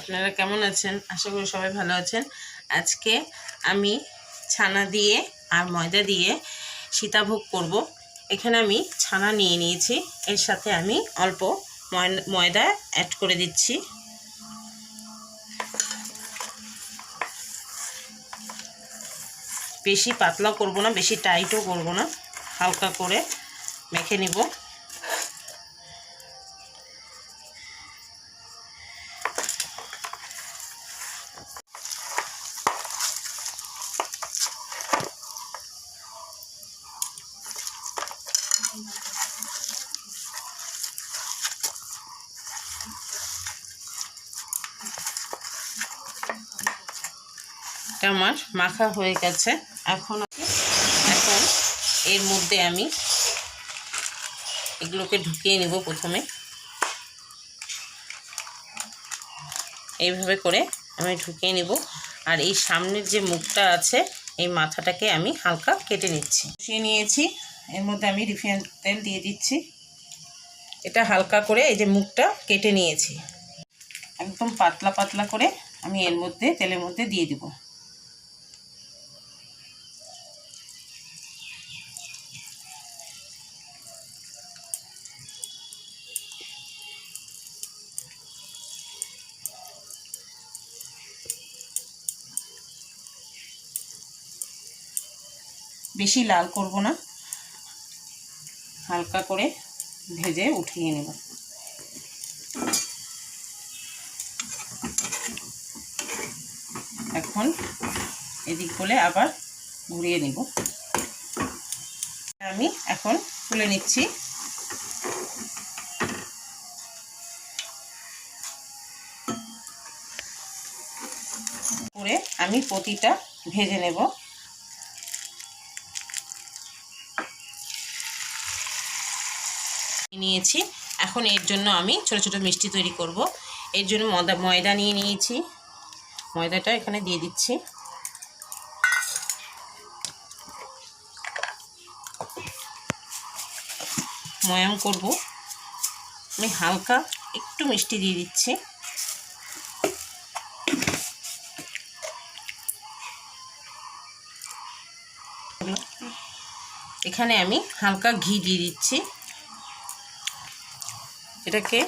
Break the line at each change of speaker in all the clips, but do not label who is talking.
আপনারা কেমন আছেন? আশা করি সবাই ভালো আছেন। আজকে আমি ছানা দিয়ে আর ময়দা দিয়ে সীতাভোগ করব। এখানে আমি ছানা নিয়ে নিয়েছি। এর সাথে আমি অল্প ময়- ময়দা অ্যাড করে দিচ্ছি। বেশি পাতলা করব না, বেশি টাইটও করব না। হালকা করে মেখে নিব। আমার মাখা হয়ে গেছে। এখন এখন এর মধ্যে আমি এগুলোকে ঢুকিয়ে নেব প্রথমে। এইভাবে করে আমি ঢুকিয়ে নেব। আর এই সামনের যে মুখটা আছে, এই মাথাটাকে আমি হালকা কেটে নিচ্ছি। নিয়েছি। এর মধ্যে আমি রিফাইন তেল দিয়ে দিচ্ছি। এটা হালকা করে এই যে মুখটা কেটে নিয়েছি। একদম পাতলা পাতলা করে আমি এর মধ্যে, তেলের মধ্যে দিয়ে দিব। বেশি লাল করব না। হালকা করে ভেজে উঠিয়ে নেব। এখন এদিক বলে আবার ঘুরিয়ে নিব। আমি এখন তুলে নিচ্ছি। করে আমি প্রতিটা ভেজে নেব। নিয়েছি। এখন এর জন্য আমি ছোট ছোট মিষ্টি তৈরি করব। এর জন্য ময়দা ময়দা নিয়ে নিয়েছি। ময়দাটা এখানে দিয়ে দিচ্ছি। ময়াম করব। আমি হালকা একটু মিষ্টি দিয়ে দিচ্ছি। এখানে আমি হালকা ঘি দিয়ে দিচ্ছি। এটাকে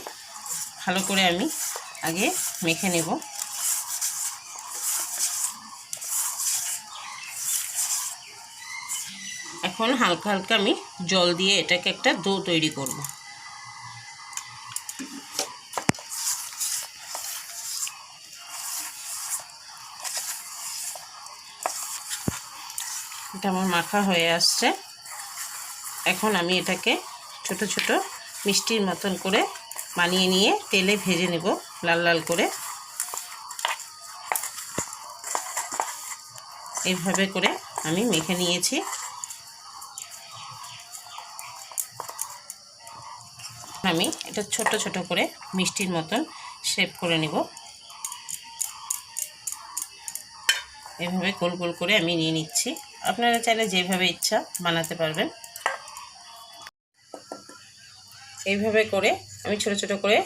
ভালো করে আমি আগে মেখে নেব। এখন হালকা হালকা আমি জল দিয়ে এটাকে একটা দো তৈরি করব। এটা আমার মাখা হয়ে আসছে। এখন আমি এটাকে ছোট ছোট মিষ্টির মতন করে বানিয়ে নিয়ে তেলে ভেজে নেব লাল লাল করে। এইভাবে করে আমি মেখে নিয়েছি। আমি এটা ছোট ছোট করে মিষ্টির মতন শেপ করে নেব। এভাবে গোল গোল করে আমি নিয়ে নিচ্ছি। আপনারা চাইলে যেভাবে ইচ্ছা বানাতে পারবেন। এইভাবে করে আমি ছোট ছোট করে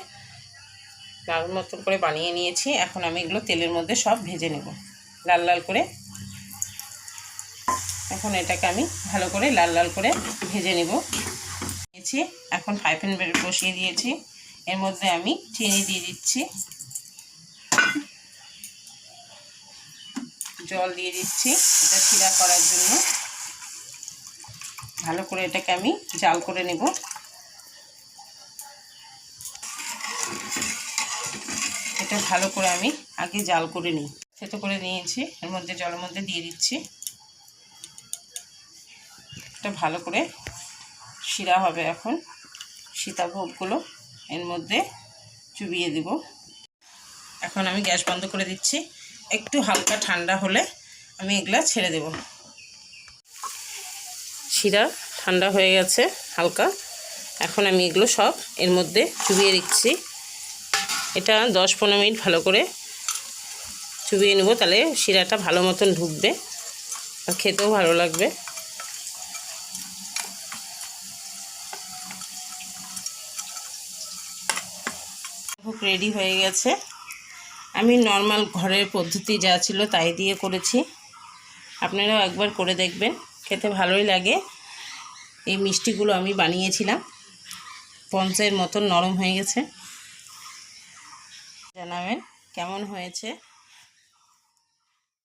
লাল মতন করে বানিয়ে নিয়েছি। এখন আমি এগুলো তেলের মধ্যে সব ভেজে নেব। লাল লাল করে। এখন এটাকে আমি ভালো করে লাল লাল করে ভেজে নেব। নিয়েছি। এখন ফ্রাই প্যান বসিয়ে দিয়েছি। এর মধ্যে আমি চিনি দিয়ে দিচ্ছি। জল দিয়ে দিচ্ছি। এটা শিরা করার জন্য। ভালো করে এটাকে আমি জাল করে নেব। এটা ভালো করে আমি আগে জাল করে নিই। সেতো করে নিয়েছি, এর মধ্যে জলের মধ্যে দিয়ে দিচ্ছি। এটা ভালো করে শিরা হবে এখন। সীতাভোগগুলো এর মধ্যে চুবিয়ে দেব। এখন আমি গ্যাস বন্ধ করে দিচ্ছি। একটু হালকা ঠান্ডা হলে আমি এগুলা ছেড়ে দেব। শিরা ঠান্ডা হয়ে গেছে হালকা। এখন আমি এগুলো সব এর মধ্যে চুবিয়ে দিচ্ছি। এটা দশ পনেরো মিনিট ভালো করে চুবিয়ে নেব, তাহলে শিরাটা ভালো মতন ঢুকবে আর খেতেও ভালো লাগবে। রেডি হয়ে গেছে। আমি নর্মাল ঘরের পদ্ধতি যা ছিল তাই দিয়ে করেছি। আপনারাও একবার করে দেখবেন, খেতে ভালোই লাগে। এই মিষ্টিগুলো আমি বানিয়েছিলাম পঞ্চের মতন নরম হয়ে গেছে। জানাবেন কেমন হয়েছে?